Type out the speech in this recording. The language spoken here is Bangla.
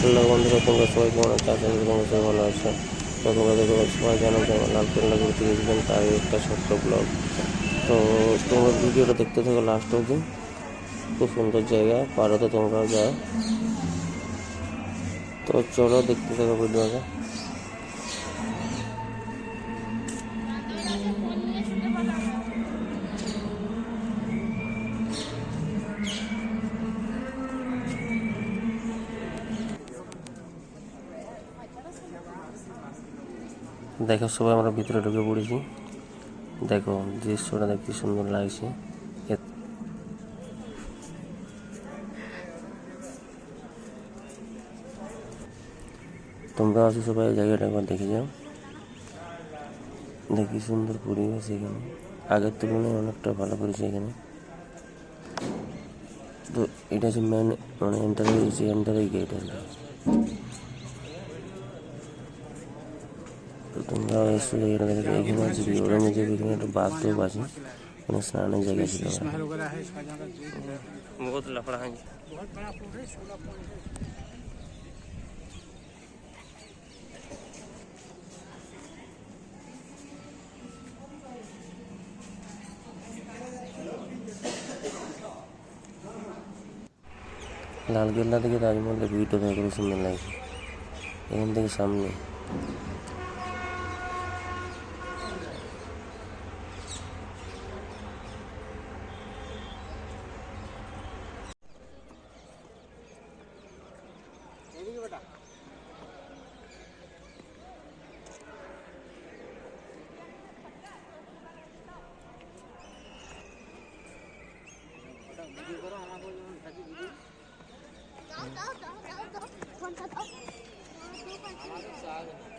হ্যালো বন্ধুরা, তোমরা সবাই কেমন আছো? আশা করি তোমরা সবাই ভালো আছো। তো তোমরা দেখো সবাই জানো যে আমার লালকেল্লা ঘুরতে গেছিলাম তার একটা ছোট্ট ব্লগ তো তোমরা ভিডিওটা দেখতে থাকো লাস্ট অবধি। খুব সুন্দর জায়গা পারো তোমরা যাও। তো চলো দেখতে থাকো ভিডিওটা। দেখো, সবাই আমরা ভিতরে ঢুকে পড়েছি। দেখো, দৃশ্যটা দেখতে সুন্দর লাগছে। তোমরা আছো সবাই জায়গাটা একবার দেখে যাও। দেখি সুন্দর পরিবেশ এখানে। আগের তুলনায় অনেকটা ভালো করেছে এখানে। তো এটা হচ্ছে মেন মানে এন্টার এন্টারের গেট আর তো তোমরা এসেছিল এটা দেখেছ এখানে আছে ওরা মধ্যে এখানে একটা বাথরুম আছে অনেক স্নানের জায়গা ছিল বহুত লফড়া থেকে তাজমহলটা ভিউটা দেখে সুন্দর লাগছে। এখান থেকে সামনে। जाओ जाओ जाओ जाओ जाओ